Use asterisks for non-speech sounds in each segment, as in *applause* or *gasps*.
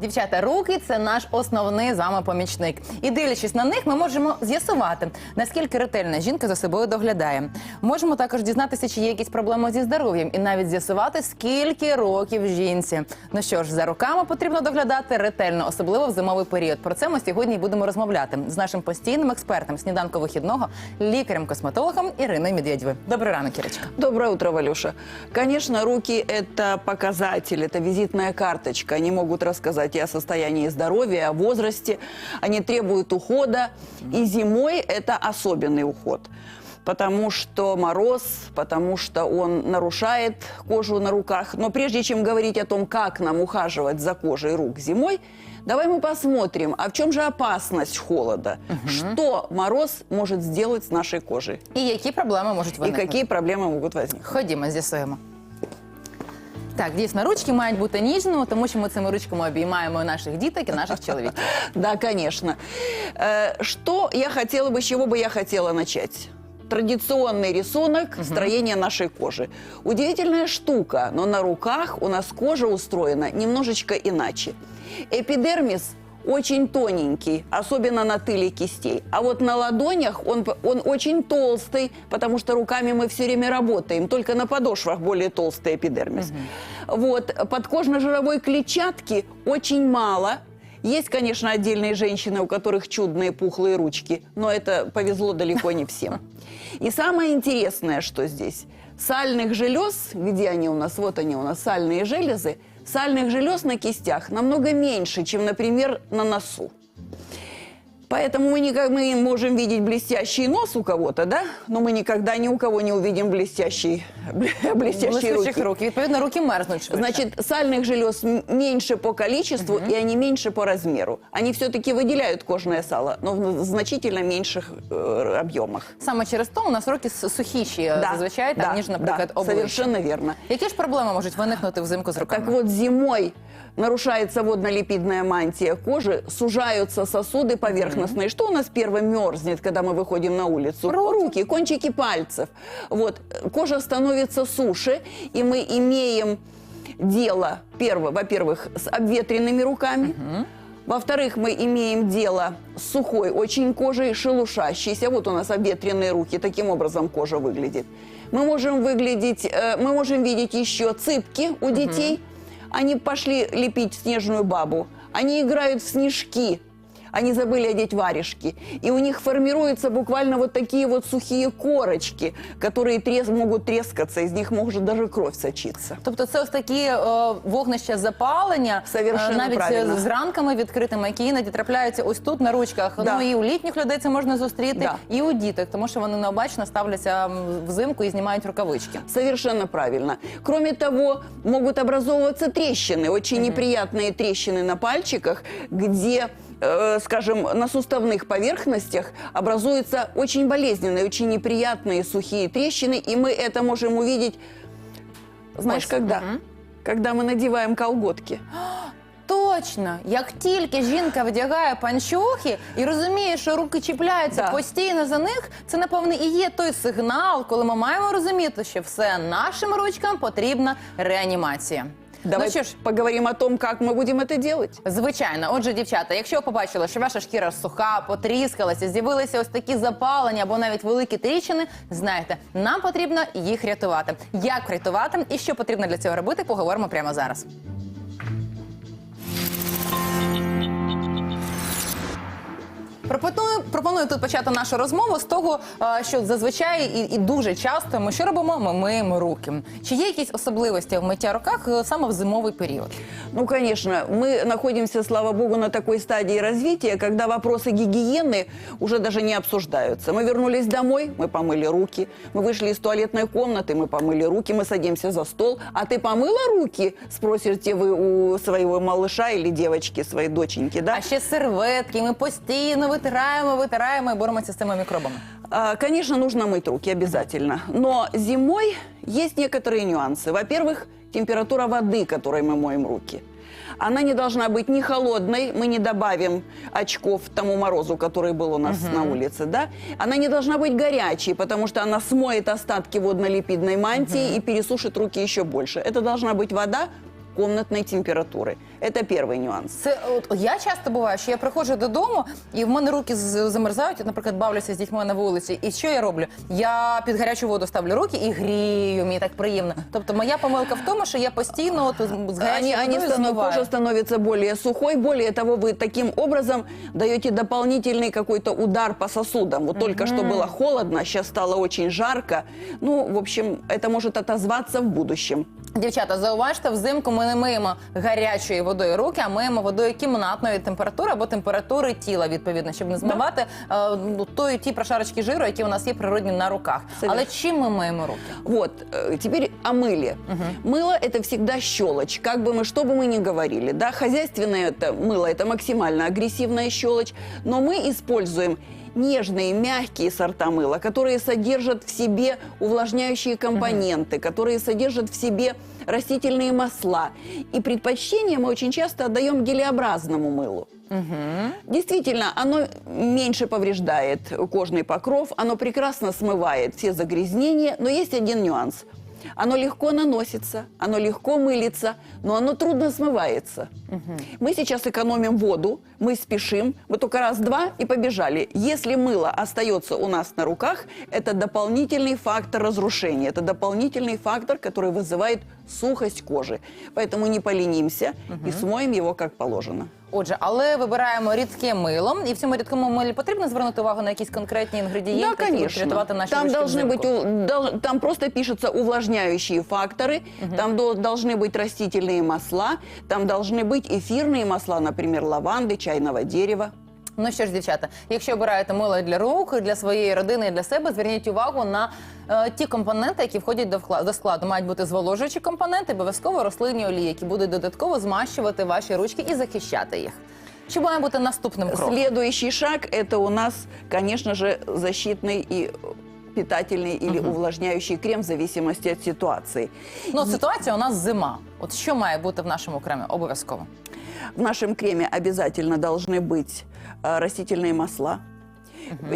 Дівчата, руки це наш основний з вами помічник. І дивлячись на них, ми можемо з'ясувати, наскільки ретельно жінка за собою доглядає. Можемо також дізнатися, чи є якісь проблеми зі здоров'ям, і навіть з'ясувати, скільки років жінці. Ну що ж, за руками потрібно доглядати ретельно, особливо в зимовий період. Про це ми сьогодні будемо розмовляти з нашим постійним експертом сніданку вихідного, лікарем-косметологом Іриною Медведєвою. Добрий ранок, Ірочка. Доброе утро, Валюша. Конечно, руки – это показатель, это визитная карточка. Они могут рассказать и о состоянии здоровья, о возрасте. Они требуют ухода. И зимой это особенный уход. Потому что мороз, потому что он нарушает кожу на руках. Но прежде чем говорить о том, как нам ухаживать за кожей рук зимой, давай мы посмотрим, а в чем же опасность холода? Что мороз может сделать с нашей кожей? І які проблеми можуть И виникнути? какие проблемы могут возникнуть? Ходімо, з'ясуємо. Так, дійсно, ручки мають бути ніжними, тому що ми цими ручками обіймаємо наших діток і наших чоловіків. *laughs* Да, конечно. Э, Что я хотела бы, с чего бы я хотела начать? Традиционный рисунок строения нашей кожи. Удивительная штука, но на руках у нас кожа устроена немножечко иначе. Эпидермис очень тоненький, особенно на тыле кистей. А вот на ладонях он, он очень толстый, потому что руками мы все время работаем. Только на подошвах более толстый эпидермис. Вот, подкожно-жировой клетчатки очень мало. Есть, конечно, отдельные женщины, у которых чудные пухлые ручки, но это повезло далеко не всем. *laughs* И самое интересное, что здесь, сальных желез, где они у нас, вот они у нас, сальные железы, сальных желез на кистях намного меньше, чем, например, на носу. Поэтому мы, никак, мы можем видеть блестящий нос у кого-то, да? Но мы никогда ни у кого не увидим блестящий, *laughs* блестящие Блискучих руки. рук. Відповідно, руки мерзнуть швидше. Значит, сальных желез м- меньше по количеству, и они меньше по размеру. Они все-таки выделяют кожное сало, но в значительно меньших э, объемах. Саме через то у нас руки с- сухіші е, зазвичай, там, ніж, наприклад, да, обличчя. совершенно верно. Які ж проблеми можуть виникнути взимку з руками? Так вот, зимой нарушается водно-липидная мантия кожи, сужаются сосуды поверхностные. Что у нас первым мерзнет, когда мы выходим на улицу? Руки, кончики пальцев. Вот, кожа становится суше, и мы имеем дело, первое, во-первых, с обветренными руками, Во-вторых, мы имеем дело с сухой очень кожей, шелушащейся. Вот у нас обветренные руки, таким образом кожа выглядит. Мы можем выглядеть, э, мы можем видеть еще цыпки у детей. Они пошли лепить снежную бабу. Они играют в снежки Они забыли одеть варежки. И у них формируются буквально вот такие вот сухие корочки, которые трес- могут трескаться, из них может даже кровь сочиться. Тобто це ось такі е, вогнища запалення, Совершенно е, навіть правильно. е, з ранками відкритими, які іноді трапляються ось тут на ручках. Да. Ну і у літніх людей це можна зустріти, Да. і у діток, тому що вони необачно ставляться м, взимку і знімають рукавички. Совершенно правильно. Кроме того, могут образовываться трещины, очень неприятные трещины на пальчиках, где, э, скажем, на суставных поверхностях образуются очень болезненные, очень неприятные сухие трещины, и мы это можем увидеть, знаешь, Ось, когда? мгм. Когда мы надеваем колготки. *gasps* Точно, як тільки жінка вдягає панчохи і розуміє, що руки чіпляються Да. постійно за них, це напевне і є той сигнал, коли ми маємо розуміти, що все нашим ручкам потрібна реанімація. Давай Ну що ж, поговоримо о том, як ми будемо це делать. Звичайно, отже, дівчата, якщо ви побачили, що ваша шкіра суха, потріскалася, з'явилися ось такі запалення або навіть великі тріщини, знаєте, нам потрібно їх рятувати. Як рятувати і що потрібно для цього робити, поговоримо прямо зараз. Пропоную, пропоную тут почати нашу розмову з того, е, що зазвичай і, і дуже часто ми що робимо? Ми миємо руки. Чи є якісь особливості в миття руках е, саме в зимовий період? Ну, конечно, мы находимся, слава богу, на такой стадии развития, когда вопросы гигиены уже даже не обсуждаются. Мы вернулись домой, мы помыли руки, мы вышли из туалетной комнаты, мы помыли руки, мы садимся за стол. А ты помыла руки? Спросите вы у своего малыша или девочки, своей доченьки, да? А ще серветки. Ми постійно витираємо, витираємо і боремося з цими мікробами. А, Конечно, нужно мыть руки обязательно. Но зимой есть некоторые нюансы. Во-первых, температура воды, которой мы моем руки. Она не должна быть ни холодной, мы не добавим очков тому морозу, который был у нас на улице, да? Она не должна быть горячей, потому что она смоет остатки водно-липидной мантии и пересушит руки еще больше. Это должна быть вода комнатной температуры. Это первый нюанс. Це от я часто буваю, що я приходжу додому, і в мене руки з- замерзають. От, наприклад, бавлюся з дітьми на вулиці. І що я роблю? Я під гарячу воду ставлю руки і грію. Мені так приємно. Тобто, моя помилка в тому, що я постійно от з гарячою Они, они водою станов- змиваю. кожа становится более сухой. Более того, вы таким образом даете дополнительный какой-то удар по сосудам. Вот только что было холодно, сейчас стало очень жарко. Ну, в общем, это может отозваться в будущем. Дівчата, зауважте, взимку ми не миємо гарячою водою руки, а миємо водою кімнатної температури або температури тіла, відповідно, щоб не змивати е, ну, тої ті прошарочки жиру, які у нас є природні на руках. Совершенно. Але чим ми миємо руки? Вот, э, теперь о мыле. Мыло – это всегда щелочь, как бы мы, что бы мы ни говорили. Да, хозяйственное это мыло – это максимально агрессивная щелочь, но мы используем нежные, мягкие сорта мыла, которые содержат в себе увлажняющие компоненты, которые содержат в себе растительные масла. И предпочтение мы очень часто отдаем гелеобразному мылу. Действительно, оно меньше повреждает кожный покров, оно прекрасно смывает все загрязнения, но есть один нюанс. Оно легко наносится, оно легко мылится, но оно трудно смывается. Мы сейчас экономим воду, мы спешим, мы только раз-два и побежали. Если мыло остается у нас на руках, это дополнительный фактор разрушения, это дополнительный фактор, который вызывает сухость кожи. Поэтому не поленимся и смоем его как положено. Отже, але вибираємо рідке мило, і в цьому рідкому милі потрібно звернути увагу на якісь конкретні інгредієнти, Да, які будуть конечно. рятувати наші Там ручки должны взимку? быть, у- дол- там просто пишется увлажняющие факторы, там до- должны быть растительные масла, там должны быть эфирные масла, например, лаванды, чайного дерева. Ну що ж, дівчата, якщо обираєте мило для рук, для своєї родини і для себе, зверніть увагу на е, ті компоненти, які входять до, вкла- до складу. Мають бути зволожуючі компоненти, обов'язково рослинні олії, які будуть додатково змащувати ваші ручки і захищати їх. Що має бути наступним кроком? Следующий шаг – это у нас, конечно же, защитный и питательный или увлажняющий крем в зависимости от ситуации. Ну, ситуація у нас зима. От що має бути в нашому кремі? Обов'язково. В нашем креме обязательно должны быть э, растительные масла.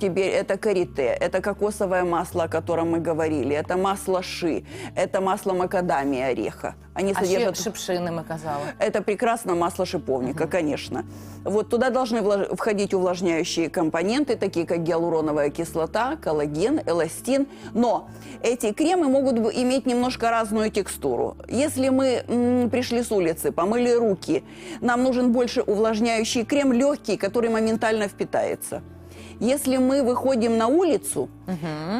Теперь это карите, это кокосовое масло, о котором мы говорили, это масло ши, это масло макадамия ореха. Они А содержат... шипшини ми казали. Это прекрасно масло шиповника, конечно. Вот туда должны влаж- входить увлажняющие компоненты, такие как гиалуроновая кислота, коллаген, эластин. Но эти кремы могут иметь немножко разную текстуру. Если мы м, пришли с улицы, помыли руки, нам нужен больше увлажняющий крем легкий, который моментально впитается. Если мы выходим на улицу,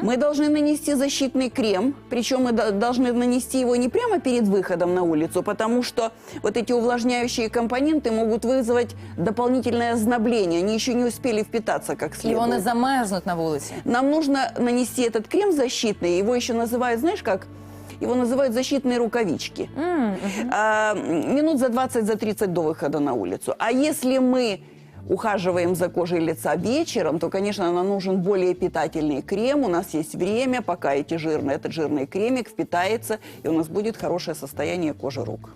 мы должны нанести защитный крем, причем мы до- должны нанести его не прямо перед выходом на улицу, потому что вот эти увлажняющие компоненты могут вызвать дополнительное ознобление, они еще не успели впитаться как І вони следует. замерзнуть на вулиці. Нам нужно нанести этот крем защитный, его еще называют, знаешь как? Его называют защитные рукавички. А, м, минут за 20, за 30 до выхода на улицу. А если мы ухаживаем за кожей лица вечером, то, конечно, нам нужен более питательный крем. У нас есть время, пока эти жирные, этот жирный кремик впитается, и у нас будет хорошее состояние кожи рук.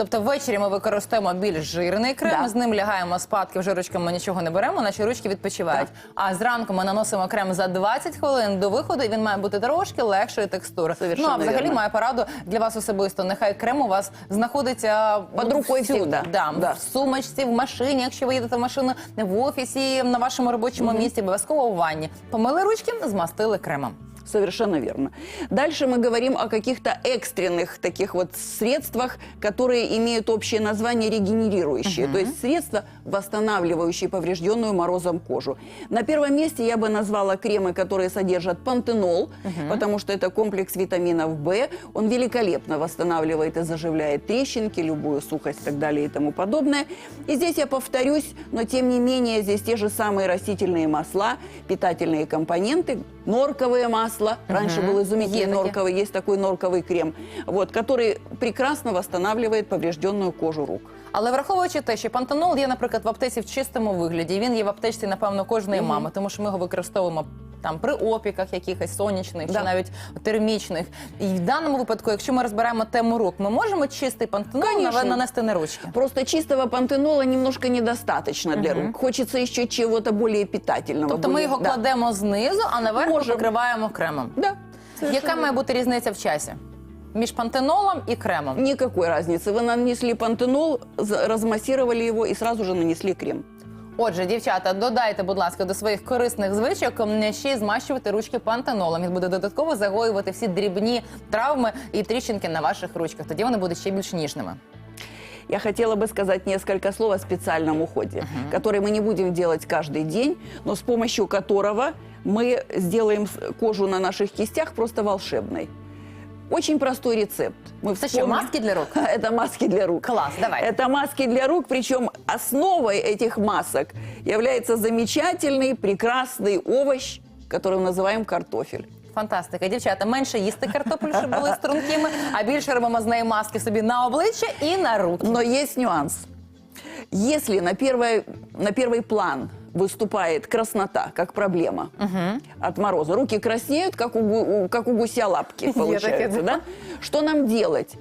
Тобто ввечері ми використовуємо більш жирний крем, Да. з ним лягаємо спадки, вже ручками нічого не беремо, наші ручки відпочивають. А зранку ми наносимо крем за 20 хвилин до виходу, і він має бути трошки легшої текстури. Совершенно ну а взагалі вірно. маю пораду для вас особисто. Нехай крем у вас знаходиться Під рукою всюди. Да, Да. в сумочці, в машині, якщо ви їдете в машину, в офісі, на вашому робочому місці, обов'язково в ванні. Помили ручки, змастили кремом. Совершенно верно. Дальше мы говорим о каких-то экстренных таких вот средствах, которые имеют общее название регенерирующие, то есть средства, восстанавливающие поврежденную морозом кожу. На первом месте я бы назвала кремы, которые содержат пантенол, потому что это комплекс витаминов В. Он великолепно восстанавливает и заживляет трещинки, любую сухость и так далее и тому подобное. И здесь я повторюсь, но тем не менее здесь те же самые растительные масла, питательные компоненты, норковое масло. Раньше был изумительный Є таке. норковый, есть такой норковый крем, вот, который прекрасно восстанавливает поврежденную кожу рук. Але враховуючи те, що пантенол є, наприклад, в аптеці в чистому вигляді, і він є в аптечці, напевно, кожної мами, тому що ми його використовуємо там при опіках якихось сонячних чи навіть термічних. І в даному випадку, якщо ми розбираємо тему рук, ми можемо чистий пантенол Конечно. нанести на ручки. Просто чистого пантенола немножко недостаточно для рук. Хочется еще чего-то более питательного. Тобто ми його да. кладемо знизу, а наверху Можемо. покриваємо кремом. Да. Яка має бути різниця в часі? між пантенолом і кремом. Никакой разницы. Вы нанесли пантенол, размассировали его и сразу же нанесли крем. Отже, дівчата, додайте, будь ласка, до своїх корисних звичок м, ще й змащувати ручки пантенолом. Він буде додатково загоювати всі дрібні травми і тріщинки на ваших ручках. Тоді вони будуть ще більш ніжними. Я хотела бы сказать несколько слов о специальном уходе, который мы не будем делать каждый день, но с помощью которого мы сделаем с- кожу на наших кистях просто волшебной. Очень простой рецепт. Мы Це що, вспомним- маски для рук? *laughs* Это маски для рук. Класс, давай. Это маски для рук, причем основой этих масок является замечательный, прекрасный овощ, который мы называем картофель. Фантастика. Дівчата, менше їсти картоплю, щоб були стрункими, а більше робимо з неї маски собі на обличчя і на руки. Но есть нюанс. Если на, первое, на первый план выступает краснота как проблема от мороза, руки краснеют, как у, как у гуся лапки *laughs* получается, да? Что нам делать?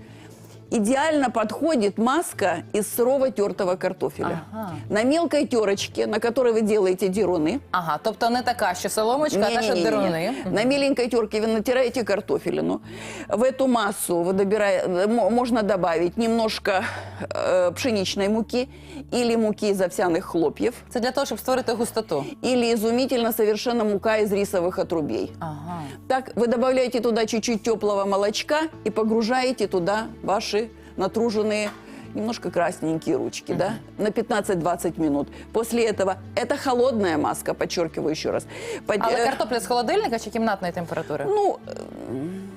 Идеально подходит маска из сырого тертого картофеля. Ага. На мелкой терочке, на которой вы делаете деруны, Ага, тобто не така, що соломочка, а та, що деруни. На меленькой терке вы натираете картофелину. В эту массу вы добира- можно добавить немножко э, пшеничной муки или муки из овсяных хлопьев, Це для того, щоб створити густоту. или изумительно совершенно мука из рисовых отрубей. Ага. Так, вы добавляете туда чуть-чуть теплого молочка и погружаете туда ваши натруженные немножко красненькие ручки, да, на 15-20 минут. После этого, это холодная маска, подчеркиваю еще раз. Под- Але э, картопля з холодильника чи кімнатної температури? ну,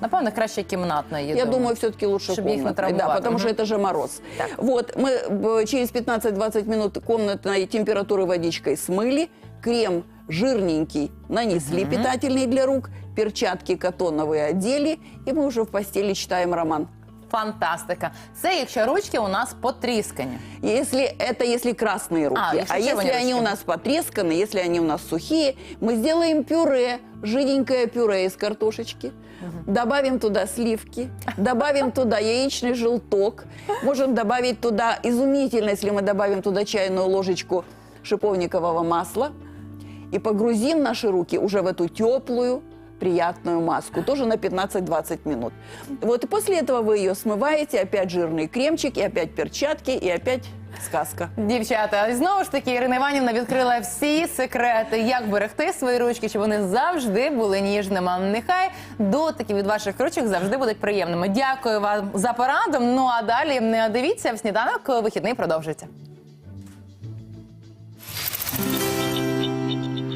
Напевно, краще кімнатної. Я думаю, все-таки лучше Чтобы их комнатной. Да, натравмовать. потому что Мгм. это же мороз. Так. Вот, мы б, через 15-20 минут комнатной температуры водичкой смыли, крем жирненький нанесли, питательный для рук, перчатки катоновые одели, и мы уже в постели читаем роман. Фантастика. Це якщо ручки у нас потріскані. Если это если красные руки. А, если А, если червоные они ручки. у нас потресканы, если они у нас сухие, мы сделаем пюре, жиденькое пюре из картошечки. Добавим туда сливки, добавим туда яичный желток, можем добавить туда изумительно, если мы добавим туда чайную ложечку шиповникового масла и погрузим наши руки уже в эту теплую, приятную маску, тоже на 15-20 минут. Вот и после этого вы ее смываете, опять жирный кремчик, и опять перчатки, и опять сказка. Дівчата, і знову ж таки, Ірина Іванівна відкрила всі секрети, як берегти свої ручки, щоб вони завжди були ніжними. Нехай дотики від ваших ручок завжди будуть приємними. Дякую вам за пораду. Ну а далі не дивіться в сніданок. Вихідний продовжиться.